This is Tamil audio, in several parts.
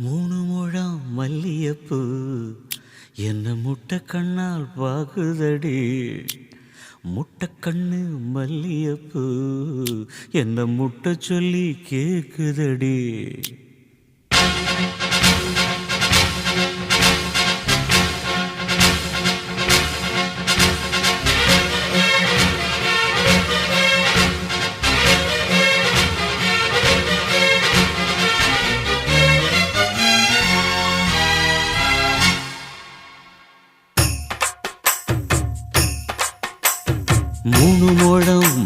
மூணு முழம் மல்லியப்பூ. என்ன முட்டை கண்ணால் பாகுதடி. முட்டை கண்ணு மல்லியப்பூ. என்ன முட்டை சொல்லி கேக்குதடி.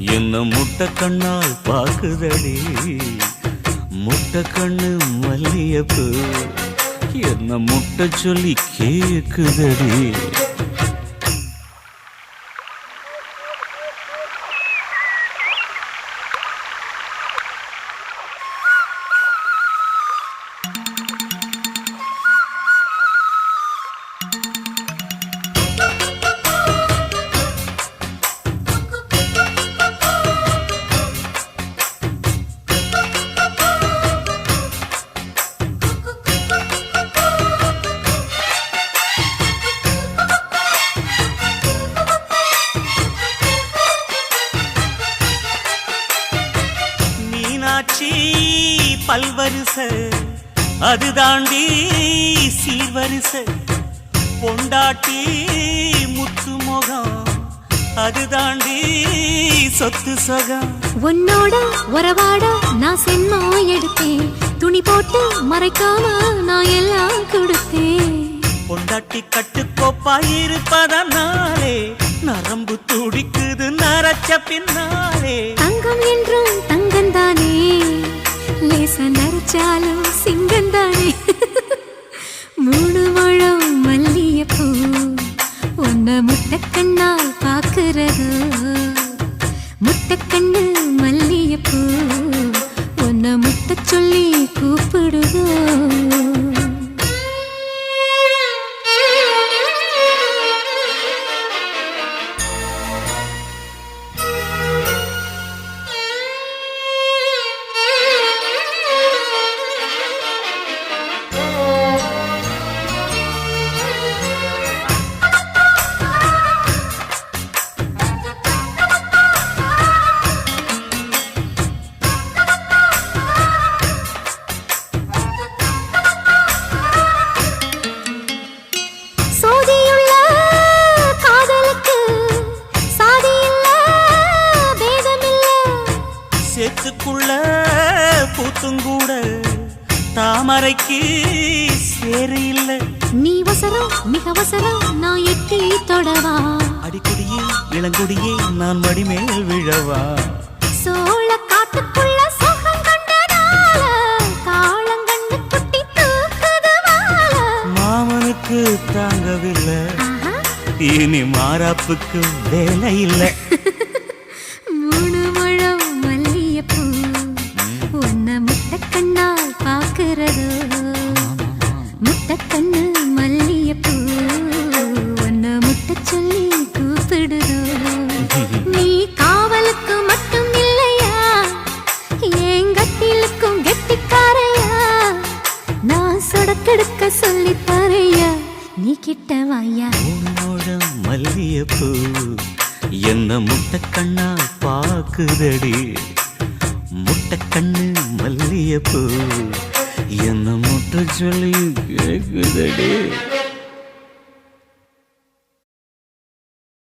என்ன முட்டை கண்ணால் பாக்குதடி முட்டை கண்ணு மல்லியப்பு என்ன முட்டை சொல்லி கேக்குதடி? பல்வரிச அது தாண்டி சீர்வரிச பொண்டாட்டி முத்து முகம் அது தாண்டி சொத்து சகம். உன்னோட உறவாட நான் சென்மா எடுத்தேன். துணி போட்டு மறைக்காம நான் எல்லாம் கொடுத்தேன். பொண்டாட்டி கட்டுக்கோப்பா இருப்பதனாலே நரம்பு துடிக்குது நரச்ச பின்னாலே. தங்கம் என்றும் நரைச்சாலும் சிங்கம் தானே? மூணு முழம் மல்லியப்பூ ஒன்ன முட்டைக்கண்ணால் பார்க்கறது முட்டைக்கண்ணு மல்லியப்பூ ஒன்ன முட்டை சொல்லி கூப்பிடுதோ. சேத்துக்குள்ள பூத்துங்கூட தாமரைக்கு சேரு இல்ல. நீ வசரம் மிக வசரம் நான் எட்டி தொடவா. அடிக்கொடியே இளங்கொடியே நான் மடிமேல் விழவா. இனி மாறாப்புக்கு வேலை இல்லை. மூணு முழம் மல்லியப்பூ உன்னை முட்டைக்கண்ணால் பார்க்கறது முட்டைக்கண்ணு மல்லியப்பூ உன்னை முட்டை சொல்லி கூப்பிடுதோ. நீ காவலுக்கு மட்டும் இல்லையா? எங்கட்டிலுக்கும் கெட்டிக்காரையா? நான் சொடக்கெடுக்க சொல்லித்தான் நீ கிட்ட வாயா உன்னோட மல்லியப்பூ என்ன முட்டக்கண்ணா பாக்குதடி. முட்டக்கண்ணு மல்லியப்பூ என்ன முட்டை சொல்லி கேக்குதடி.